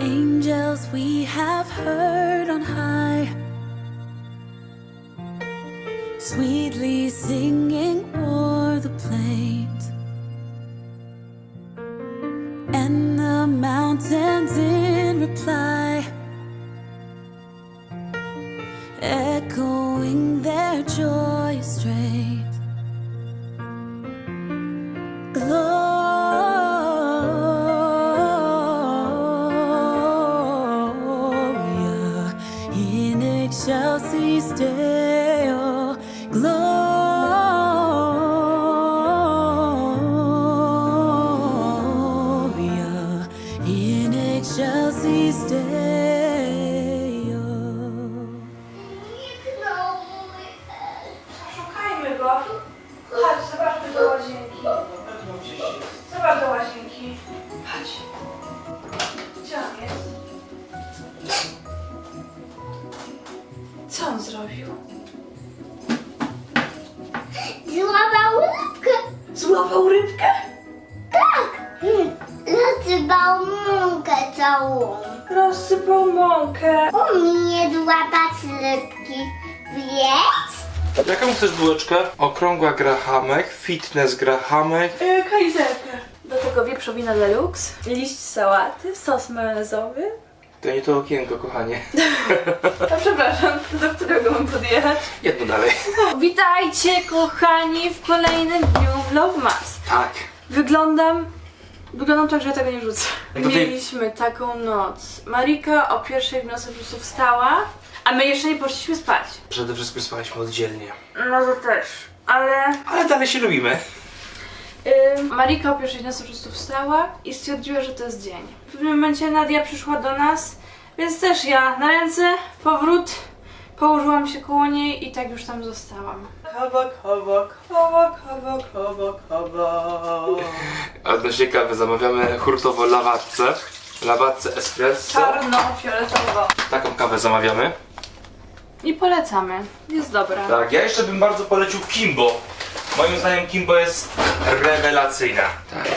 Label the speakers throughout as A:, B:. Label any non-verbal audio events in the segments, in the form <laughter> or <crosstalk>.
A: Angels we have heard on high, sweetly singing
B: Jaką chcesz bułeczkę? Okrągła grahamek, fitness grahamek.
C: Yy, kajzerkę. Do tego wieprzowina deluxe, liść sałaty, sos majonezowy.
B: To nie to okienko, kochanie. <laughs>
C: A przepraszam, do którego mam podjechać?
B: Jedno dalej. <laughs>
C: Witajcie kochani w kolejnym dniu Vlogmas.
B: Tak.
C: Wyglądam. Wyglądam tak, że ja tego nie wrzucę.
B: No to ty-
C: Mieliśmy taką noc. Marika o pierwszej w nocy po prostu wstała, a my jeszcze nie poszliśmy spać.
B: Przede wszystkim spaliśmy oddzielnie.
C: No to też. Ale
B: Ale dalej się lubimy.
C: yy, Marika o pierwszej nocy po prostu wstała i stwierdziła, że to jest dzień. W pewnym momencie Nadia przyszła do nas, więc też ja na ręce, powrót, położyłam się koło niej i tak już tam zostałam. Kawa, kawa, kawa, kawa, kawa, kawa.
B: A odnośnie kawy zamawiamy hurtowo lawatce. Lawatce espresso.
C: Czarno-fioletowo.
B: Taką kawę zamawiamy.
C: I polecamy. Jest dobra.
B: Tak, ja jeszcze bym bardzo polecił Kimbo. Moim zdaniem Kimbo jest rewelacyjna. Tak.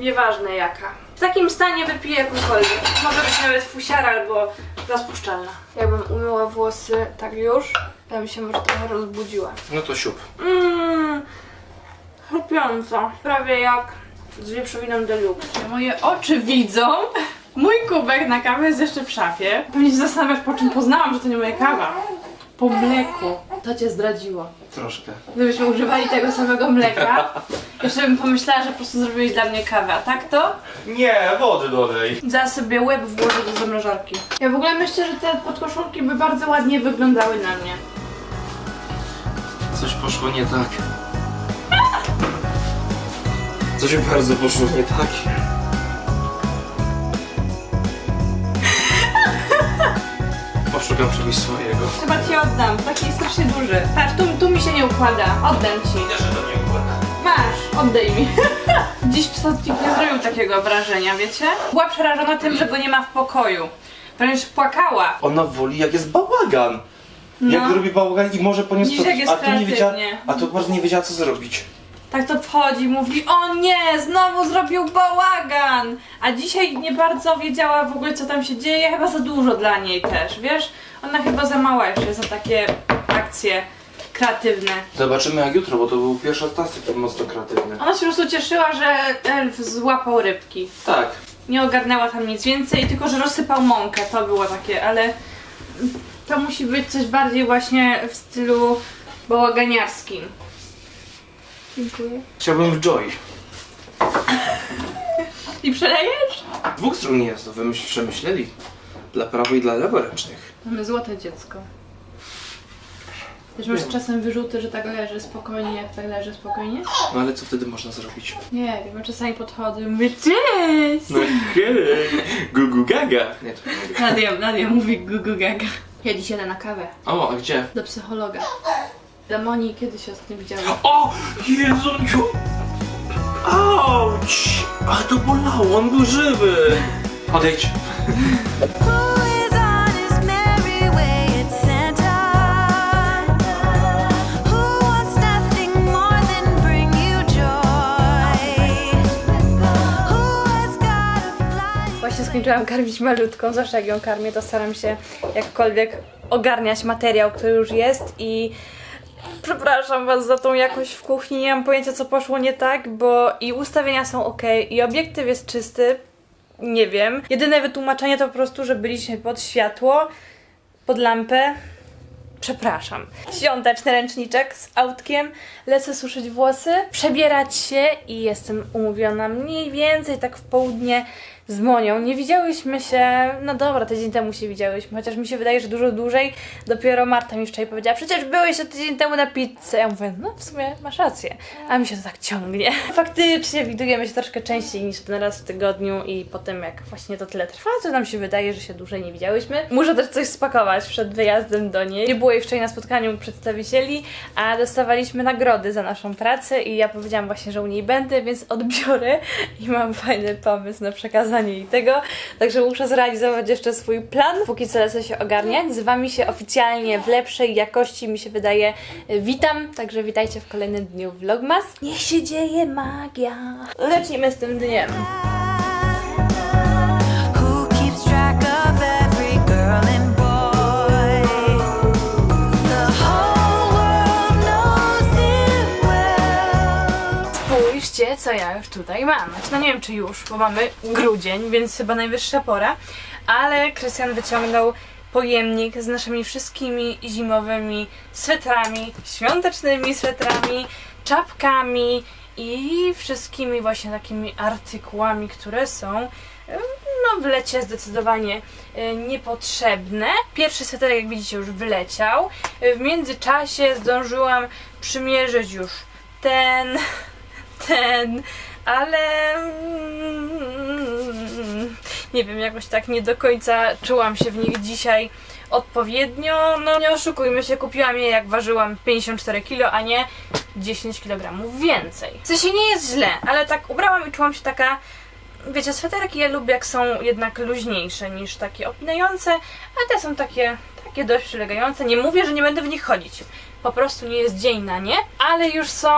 C: Nieważne jaka. W takim stanie wypiję jakąkolwiek. Może być nawet fusiara albo rozpuszczalna. Jakbym umyła włosy tak już, to bym się może trochę rozbudziła.
B: No to siup.
C: Mmm, chrupiąco. Prawie jak z wieprzowiną deluxe.
D: Moje oczy widzą. Mój kubek na kawę jest jeszcze w szafie. Pewnie się zastanawiasz, po czym poznałam, że to nie moja kawa. Po mleku. To cię zdradziło.
B: Troszkę.
D: Gdybyśmy używali tego samego mleka, <laughs> jeszcze bym pomyślała, że po prostu zrobiłeś dla mnie kawę. A tak to?
B: Nie, wody dodaj.
C: Zaraz sobie łeb włożę do zamrażarki.
D: Ja w ogóle myślę, że te podkoszulki by bardzo ładnie wyglądały na mnie.
B: Coś poszło nie tak. Coś bardzo poszło nie tak. Poszukam czegoś swojego.
D: Chyba ci oddam. Taki jest strasznie duży. Patrz, tu, tu mi się nie układa. Oddam ci.
B: Widzę, że to nie układa.
D: Masz, oddaj mi. <laughs> Dziś psotnik nie zrobił takiego wrażenia, wiecie? Była przerażona tym, że go nie ma w pokoju. Wręcz płakała.
B: Ona woli jak jest bałagan. Jak
D: No.
B: robi bałagan i może po nią
D: Niż jak
B: skoczyć,
D: jest
B: a tu nie wiedziała, a tu po prostu nie wiedziała co zrobić.
D: Tak to wchodzi, mówi, o nie, znowu zrobił bałagan. A dzisiaj nie bardzo wiedziała w ogóle co tam się dzieje, chyba za dużo dla niej też, wiesz? Ona chyba za mała jeszcze za takie akcje kreatywne.
B: Zobaczymy jak jutro, bo to był pierwszy raz taki mocno kreatywny.
D: Ona się po prostu cieszyła, że elf złapał rybki.
B: Tak.
D: Nie ogarnęła tam nic więcej, tylko że rozsypał mąkę, to było takie, ale to musi być coś bardziej właśnie w stylu bałaganiarskim. Dziękuję.
B: Chciałbym w Joy.
D: I przelejesz?
B: Dwóch stron nie jest, to wymyśl, przemyśleli. Dla prawo i dla leworęcznych.
D: Mamy złote dziecko. Też masz czasem wyrzuty, że tak leży spokojnie, jak tak leży spokojnie?
B: No ale co wtedy można zrobić?
D: Nie wiem, ja czasami podchodzę i mówię cześć!
B: No hej, gugu gaga. Nie, to nie mówię.
D: Nadia, Nadia mówi gugu gaga. Ja dziś jadę na kawę.
B: O, a gdzie?
D: Do psychologa. Do Moni kiedyś się ostatnio widziałam.
B: O! Jezunciu! Auć! Ale to bolało, on był żywy! Odejdź!
A: A
D: Właśnie
C: skończyłam karmić malutką, zawsze jak ją karmię, to staram się jakkolwiek ogarniać materiał, który już jest i przepraszam was za tą jakość w kuchni, nie mam pojęcia co poszło nie tak, bo i ustawienia są ok, i obiektyw jest czysty, nie wiem. Jedyne wytłumaczenie to po prostu, że byliśmy pod światło, pod lampę, Przepraszam. Świąteczny ręczniczek z autkiem. Lecę suszyć włosy, przebierać się i jestem umówiona mniej więcej tak w południe z Monią. Nie widziałyśmy się, no dobra, tydzień temu się widziałyśmy, chociaż mi się wydaje, że dużo dłużej. Dopiero Marta mi wczoraj powiedziała, przecież byłeś się tydzień temu na pizzę. Ja mówię, no w sumie masz rację, a mi się to tak ciągnie. <laughs> Faktycznie widujemy się troszkę częściej niż ten raz w tygodniu i potem jak właśnie to tyle trwa, to nam się wydaje, że się dłużej nie widziałyśmy. Muszę też coś spakować przed wyjazdem do niej. Nie było jej wczoraj na spotkaniu przedstawicieli, a dostawaliśmy nagrody za naszą pracę i ja powiedziałam właśnie, że u niej będę, więc odbiorę i mam fajny pomysł na przekazanie jej tego, także muszę zrealizować jeszcze swój plan. Póki co lecę się ogarniać. Z Wami się oficjalnie w lepszej jakości, mi się wydaje, witam, także witajcie w kolejnym dniu Vlogmas. Niech się dzieje magia. Lecimy z tym dniem. Co ja już tutaj mam. Znaczy, no nie wiem, czy już, bo mamy grudzień, więc chyba najwyższa pora, ale Krystian wyciągnął pojemnik z naszymi wszystkimi zimowymi swetrami, świątecznymi swetrami, czapkami i wszystkimi właśnie takimi artykułami, które są no w lecie zdecydowanie e, niepotrzebne. Pierwszy sweter, jak widzicie, już wyleciał. E, W międzyczasie zdążyłam przymierzyć już ten, ten, ale mm, nie wiem, jakoś tak nie do końca czułam się w nich dzisiaj odpowiednio. No nie oszukujmy się, kupiłam je jak ważyłam 54 kg, a nie 10 kg więcej. W sensie nie jest źle, ale tak ubrałam i czułam się taka Wiecie, sweterki ja lubię, jak są jednak luźniejsze niż takie opinające, a te są takie, takie dość przylegające. Nie mówię, że nie będę w nich chodzić. Po prostu nie jest dzień na nie, ale już są,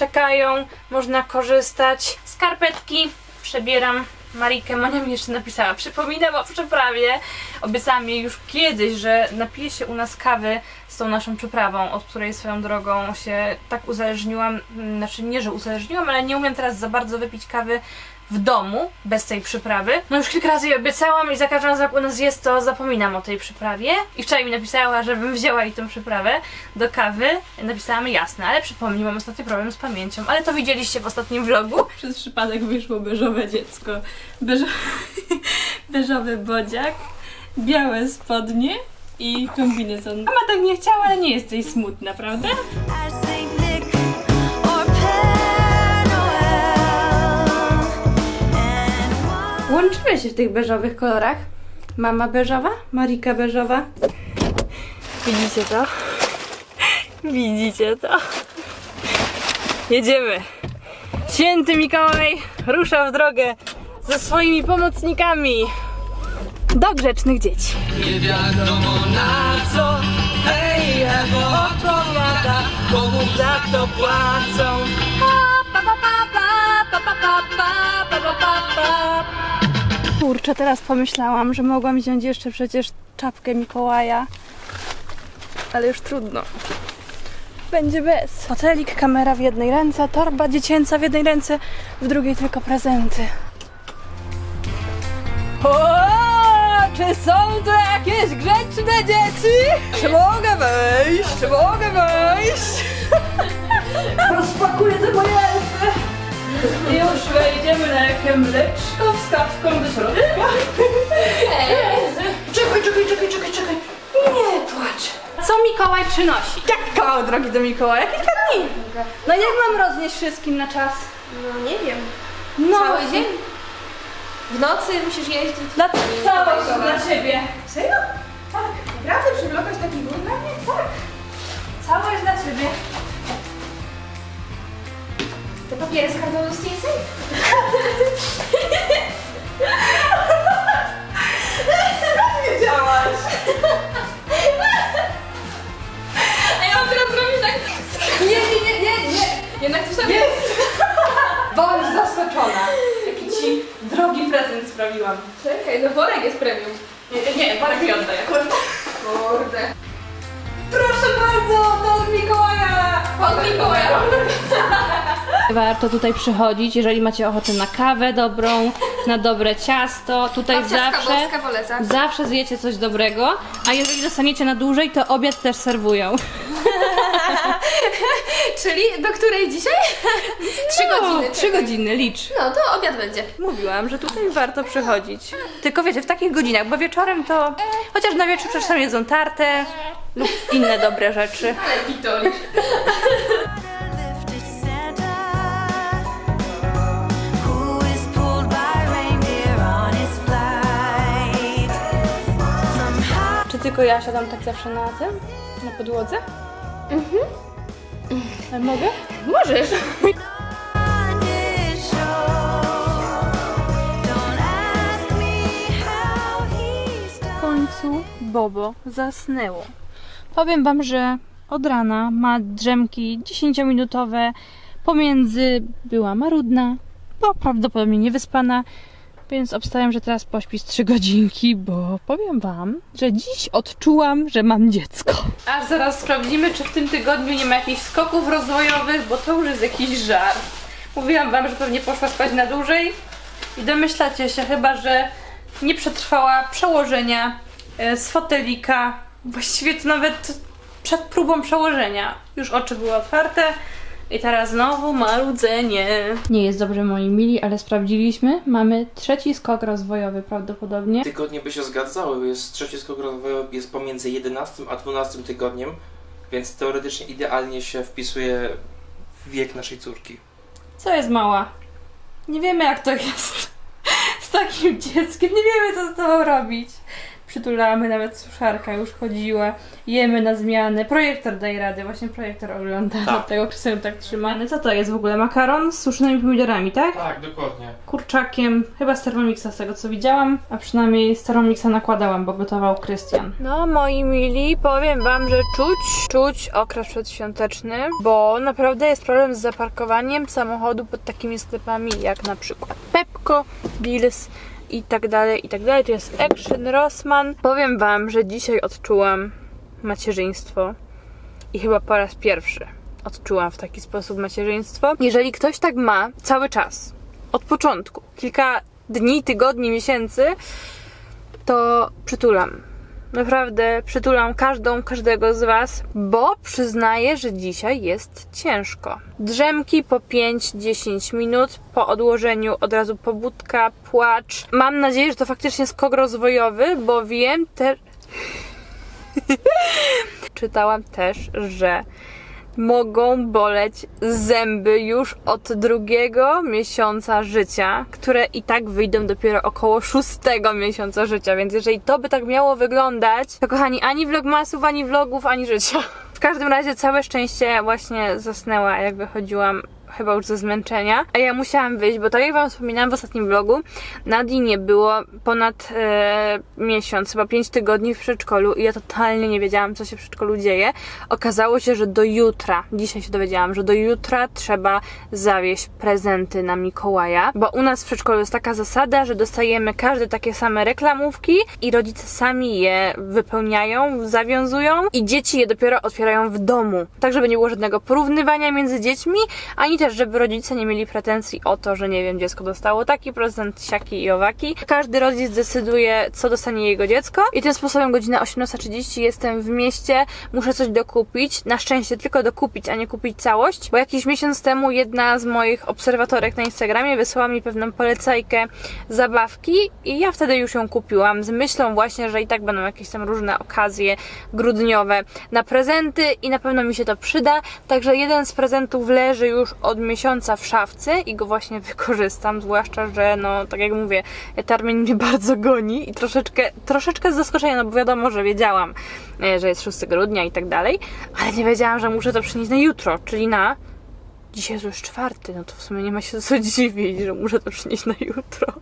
C: czekają, można korzystać. Skarpetki przebieram. Marikę Monia mi jeszcze napisała, przypominam o przyprawie. Obiecałam jej już kiedyś, że napije się u nas kawy z tą naszą przyprawą, od której swoją drogą się tak uzależniłam. Znaczy nie, że uzależniłam, ale nie umiem teraz za bardzo wypić kawy w domu bez tej przyprawy. No już kilka razy jej obiecałam i za każdym razem jak u nas jest, to zapominam o tej przyprawie. I wczoraj mi napisała, żebym wzięła jej tą przyprawę do kawy. Napisałam jasne, ale przypomnij, mam ostatni problem z pamięcią. Ale to widzieliście w ostatnim vlogu.
D: Przez przypadek wyszło beżowe dziecko. Beżo... <laughs> Beżowy bodziak, białe spodnie i kombinezon. Mama tak nie chciała, ale nie jesteś smutna, prawda?
C: Łączymy się w tych beżowych kolorach. Mama beżowa, Marika beżowa. Widzicie to? Widzicie to? Jedziemy. Święty Mikołaj rusza w drogę ze swoimi pomocnikami do grzecznych dzieci.
E: Nie wiadomo na co Hej, Ewo odpowiada Komu za to płacą
C: Kurczę, teraz pomyślałam, że mogłam wziąć jeszcze przecież czapkę Mikołaja. Ale już trudno. Będzie bez. Fotelik, kamera w jednej ręce, torba dziecięca w jednej ręce, w drugiej tylko prezenty. O, czy są tu jakieś grzeczne dzieci? Czy mogę wejść? Czy mogę wejść? Rozpakuję te moje. I już wejdziemy na jakie mleczko z kawką do środka. Czekaj, czekaj, czekaj, czekaj, czekaj. Nie płacz. Co Mikołaj przynosi? Jak kawał drogi do Mikołaja? Kilka dni. No jak mam roznieść wszystkim na czas?
F: No nie wiem.
C: No.
F: Cały dzień? W nocy musisz jeździć?
C: Dla całość dla ciebie.
F: Serio? Tak. Naprawdę przywlokać taki ból dla mnie? Tak.
C: Całość dla ciebie.
F: Papiery z kartonu z TSA?
C: Wiedziałaś.
F: A ja mam teraz zrobić tak... Nie, nie, nie, nie, nie. Jednak coś tam
C: Jest. Bądź zaskoczona. Jaki ci drogi prezent sprawiłam.
F: Serio? premium.
D: Nie, nie, Marek mi oddaj akurat.
F: Kurde.
D: Proszę bardzo, to od Mikołaja!
F: Od Mikołaja.
C: Warto tutaj przychodzić, jeżeli macie ochotę na kawę dobrą, na dobre ciasto. Tutaj
F: Babcia
C: zawsze,
F: poleca.
C: zawsze zjecie coś dobrego. A jeżeli zostaniecie na dłużej, to obiad też serwują. <laughs>
F: Czyli do której dzisiaj? Trzy godziny.
C: Trzy godziny, licz.
F: No to obiad będzie.
C: Mówiłam, że tutaj warto przychodzić. Tylko wiecie, w takich godzinach, bo wieczorem to... Chociaż na wieczór czasem jedzą tartę lub inne dobre rzeczy.
F: Ale pitoli.
C: Tylko ja siadam tak zawsze na tym? Na podłodze? Mhm. A mogę?
F: Możesz.
C: W końcu Bobo zasnęło. Powiem wam, że od rana ma drzemki 10-minutowe. Pomiędzy była marudna, bo prawdopodobnie niewyspana, więc obstawiam, że teraz pośpi z 3 godzinki, bo powiem wam, że dziś odczułam, że mam dziecko. Aż zaraz sprawdzimy, czy w tym tygodniu nie ma jakichś skoków rozwojowych, bo to już jest jakiś żart. Mówiłam wam, że pewnie poszła spać na dłużej i domyślacie się chyba, że nie przetrwała przełożenia e, z fotelika. Właściwie to nawet przed próbą przełożenia. Już oczy były otwarte i teraz znowu marudzenie. Nie jest dobrze, moi mili, ale sprawdziliśmy. Mamy trzeci skok rozwojowy prawdopodobnie.
G: Tygodnie by się zgadzały, jest trzeci skok rozwojowy jest pomiędzy 11 a 12 tygodniem, więc teoretycznie idealnie się wpisuje w wiek naszej córki.
C: Co jest mała? Nie wiemy jak to jest <laughs> z takim dzieckiem. Nie wiemy co z tobą robić. Przytulamy, nawet suszarka już chodziła. Jemy na zmianę. Projektor daje radę, właśnie projektor ogląda.
G: Tak.
C: Dlatego Krystian tak trzymany. Co to jest w ogóle? Makaron z suszonymi pomidorami, tak?
G: Tak, dokładnie.
C: kurczakiem, chyba z Thermomixa z tego co widziałam, a przynajmniej z Thermomixa nakładałam, bo gotował Krystian. No moi mili, powiem wam, że czuć, czuć okres przedświąteczny, bo naprawdę jest problem z zaparkowaniem samochodu pod takimi sklepami jak na przykład Pepko, Bills i tak dalej, i tak dalej. Tu jest Action, Rossmann. Powiem wam, że dzisiaj odczułam macierzyństwo i chyba po raz pierwszy odczułam w taki sposób macierzyństwo. Jeżeli ktoś tak ma cały czas, od początku, kilka dni, tygodni, miesięcy, to przytulam. Naprawdę przytulam każdą, każdego z Was, bo przyznaję, że dzisiaj jest ciężko. Drzemki po 5-10 minut, po odłożeniu od razu pobudka, płacz. Mam nadzieję, że to faktycznie skok rozwojowy, bo wiem też. <laughs> Czytałam też, że mogą boleć zęby już od drugiego miesiąca życia, które i tak wyjdą dopiero około szóstego miesiąca życia, więc jeżeli to by tak miało wyglądać, to kochani, ani vlogmasów, ani vlogów, ani życia. W każdym razie całe szczęście właśnie zasnęła, jak wychodziłam chyba już ze zmęczenia, a ja musiałam wyjść, bo tak jak wam wspominałam w ostatnim vlogu, Nadii nie było ponad e, miesiąc, chyba 5 tygodni w przedszkolu i ja totalnie nie wiedziałam, co się w przedszkolu dzieje. Okazało się, że do jutra, dzisiaj się dowiedziałam, że do jutra trzeba zawieźć prezenty na Mikołaja, bo u nas w przedszkolu jest taka zasada, że dostajemy każde takie same reklamówki i rodzice sami je wypełniają, zawiązują i dzieci je dopiero otwierają w domu. Tak, żeby nie było żadnego porównywania między dziećmi, ani też, żeby rodzice nie mieli pretensji o to, że nie wiem, dziecko dostało taki prezent, siaki i owaki. Każdy rodzic decyduje, co dostanie jego dziecko i tym sposobem godzina 18.30 jestem w mieście, muszę coś dokupić. Na szczęście tylko dokupić, a nie kupić całość, bo jakiś miesiąc temu jedna z moich obserwatorek na Instagramie wysłała mi pewną polecajkę zabawki i ja wtedy już ją kupiłam z myślą właśnie, że i tak będą jakieś tam różne okazje grudniowe na prezenty i na pewno mi się to przyda. Także jeden z prezentów leży już od miesiąca w szafce i go właśnie <laughs> wykorzystam, zwłaszcza, że no tak jak mówię, termin mnie <laughs> bardzo goni i troszeczkę, troszeczkę z zaskoczenia, no bo wiadomo, że wiedziałam, e, że jest 6 grudnia i tak dalej, ale nie wiedziałam, że muszę to przynieść na jutro, czyli na Dzisiaj jest już czwarty, no to w sumie nie ma się co <laughs> dziwić, że muszę to przynieść na jutro.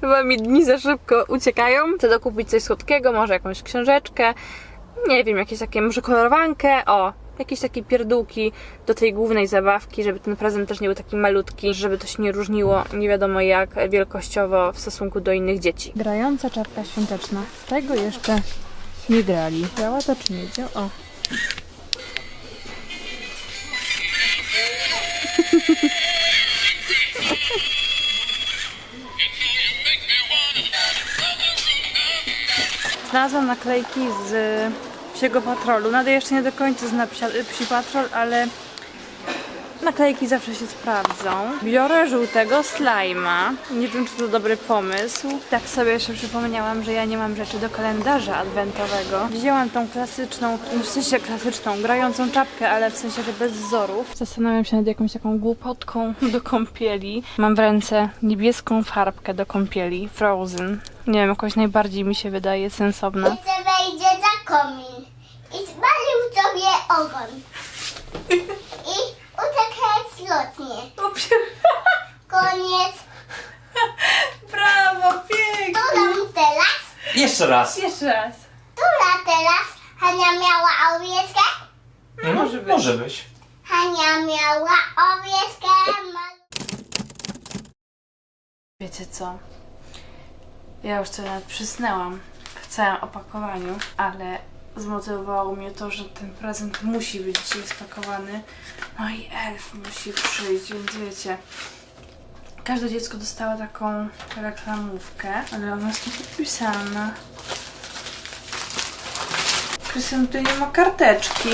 C: Chyba mi dni za szybko uciekają. Chcę dokupić coś słodkiego, może jakąś książeczkę. Nie wiem, jakieś takie, może kolorowankę. O, jakieś takie pierdółki do tej głównej zabawki, żeby ten prezent też nie był taki malutki, żeby to się nie różniło nie wiadomo jak wielkościowo w stosunku do innych dzieci. Grająca czapka świąteczna. Tego jeszcze nie grali. Działa to czy nie działa? O. Znalazłam naklejki z psiego patrolu. Nadal jeszcze nie do końca zna psia, psi patrol, ale naklejki zawsze się sprawdzą. Biorę żółtego slajma. Nie wiem, czy to dobry pomysł. Tak sobie jeszcze przypomniałam, że ja nie mam rzeczy do kalendarza adwentowego. Wzięłam tą klasyczną, w sensie klasyczną, grającą czapkę, ale w sensie, że bez wzorów. Zastanawiam się nad jakąś taką głupotką do kąpieli. Mam w ręce niebieską farbkę do kąpieli, Frozen. Nie wiem, jakoś najbardziej mi się wydaje sensowna.
H: I se wejdzie za komin. I spalił sobie ogon. I uciekł slotnie. <laughs> Koniec.
D: Brawo, pięknie!
H: Która teraz?
B: Jeszcze raz.
D: Jeszcze raz.
H: Która teraz? Hania miała owieczkę?
B: No, może być. Może być.
H: Hania miała owieczkę. ma-
C: Wiecie co? Ja już sobie nawet przysnęłam w całym opakowaniu, ale zmotywowało mnie to, że ten prezent musi być dzisiaj spakowany. No i elf musi przyjść, więc wiecie. Każde dziecko dostało taką reklamówkę, ale ona jest podpisana. Krystian tutaj nie ma karteczki.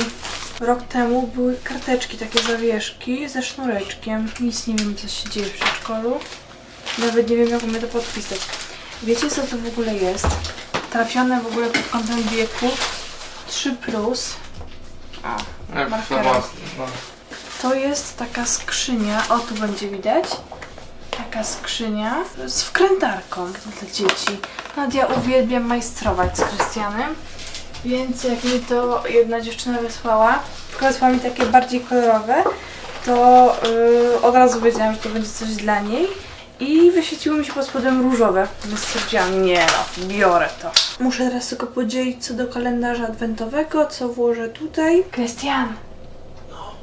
C: Rok temu były karteczki, takie zawieszki ze sznureczkiem. Nic nie wiem, co się dzieje w przedszkolu. Nawet nie wiem, jak umie to podpisać. Wiecie, co to w ogóle jest? Trafione w ogóle pod kątem wieku 3+. Plus. O, markerem.
G: No.
C: To jest taka skrzynia, o tu będzie widać. Taka skrzynia z wkrętarką dla dzieci. Nadia uwielbiam majstrować z Krystianem, więc jak mi to jedna dziewczyna wysłała, wysłała mi takie bardziej kolorowe, to yy, od razu wiedziałam, że to będzie coś dla niej. I wyświeciło mi się pod spodem różowe, więc stwierdziłam, nie no, biorę to. Muszę teraz tylko podzielić co do kalendarza adwentowego, co włożę tutaj. Krystian,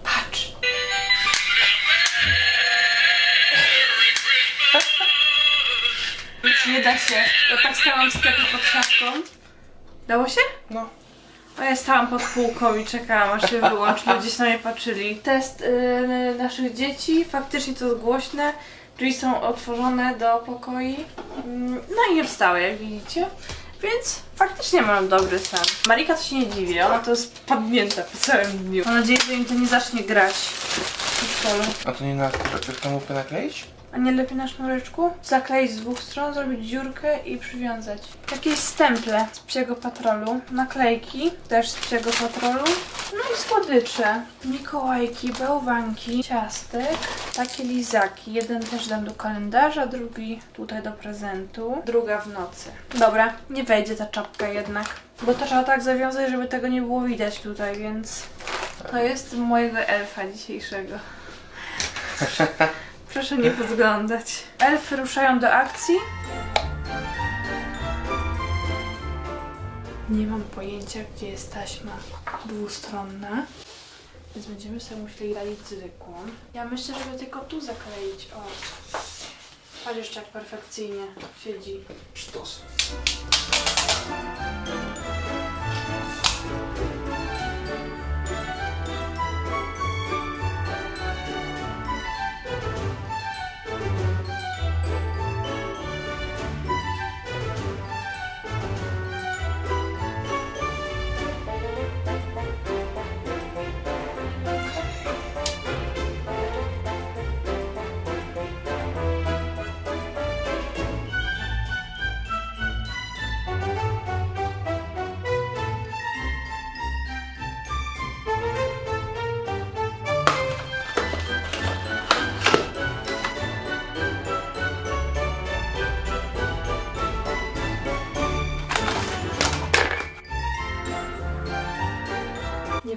C: patrz. Już nie da się. Ja tak stałam w sklepie pod szafką. Dało się?
G: No.
C: A ja stałam pod półką i czekałam, aż się wyłączy, ludzie się na mnie patrzyli. Test y, naszych dzieci, faktycznie to jest głośne, drzwi są otworzone do pokoi. Mm, No i wstały, jak widzicie. Więc faktycznie mam dobry sen. Marika to się nie dziwi, ona to jest padnięta po całym dniu. Mam nadzieję, że im to nie zacznie grać w przedszkolu.
G: A to nie na reklamówkę nakleić?
C: A nie lepiej na sznureczku? Zakleić z dwóch stron, zrobić dziurkę i przywiązać. Jakieś stemple z psiego patrolu, naklejki też z psiego patrolu, no i słodycze. Mikołajki, bałwanki, ciastek, takie lizaki. Jeden też dam do kalendarza, drugi tutaj do prezentu, druga w nocy. Dobra, nie wejdzie ta czapka jednak, bo to trzeba tak zawiązać, żeby tego nie było widać tutaj, więc to jest mojego elfa dzisiejszego. <laughs> Proszę nie podglądać. Elfy ruszają do akcji. Nie mam pojęcia, gdzie jest taśma dwustronna. Więc będziemy sobie musieli radzić zwykłą. Ja myślę, żeby tylko tu zakleić. O. Patrz jeszcze jak perfekcyjnie siedzi.
G: Sztos.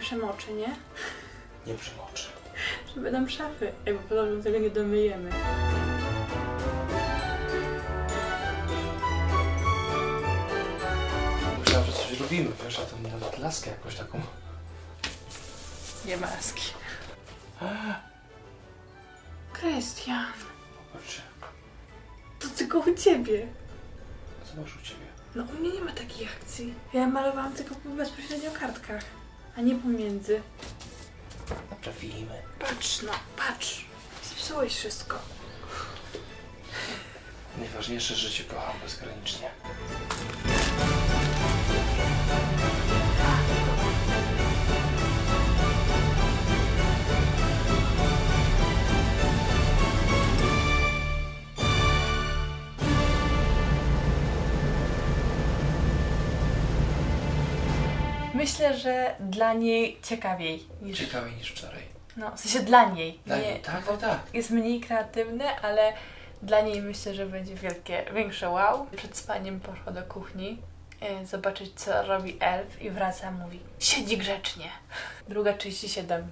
C: Nie przemoczy, nie?
G: Nie przemoczy.
C: Że będą szafy. Ej, bo podobno tego nie domyjemy.
G: Myślałem, że coś robimy, wiesz, a to nawet laskę jakąś taką.
C: Nie maski. Krystian,
B: Popatrzcie,
C: to tylko u ciebie.
B: zobacz u ciebie.
C: No u mnie nie ma takiej akcji. Ja malowałam tylko bezpośrednio o kartkach, a nie pomiędzy.
B: Naprawimy.
C: Patrz no, patrz. Zepsułeś wszystko.
B: Najważniejsze, że cię kocham bezgranicznie.
C: Myślę, że dla niej ciekawiej niż...
B: Ciekawiej niż wczoraj.
C: No, w sensie dla niej.
B: Dla
C: nie,
B: niej, tak, tak, tak.
C: Jest mniej kreatywne, ale dla niej myślę, że będzie wielkie, większe wow. Przed spaniem poszła do kuchni e, zobaczyć, co robi elf i wraca, mówi siedzi grzecznie. Druga 37.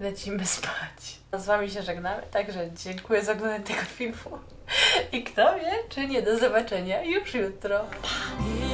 C: Lecimy spać. Z wami się żegnamy, także dziękuję za oglądanie tego filmu. I kto wie, czy nie, do zobaczenia już jutro.
A: Deo.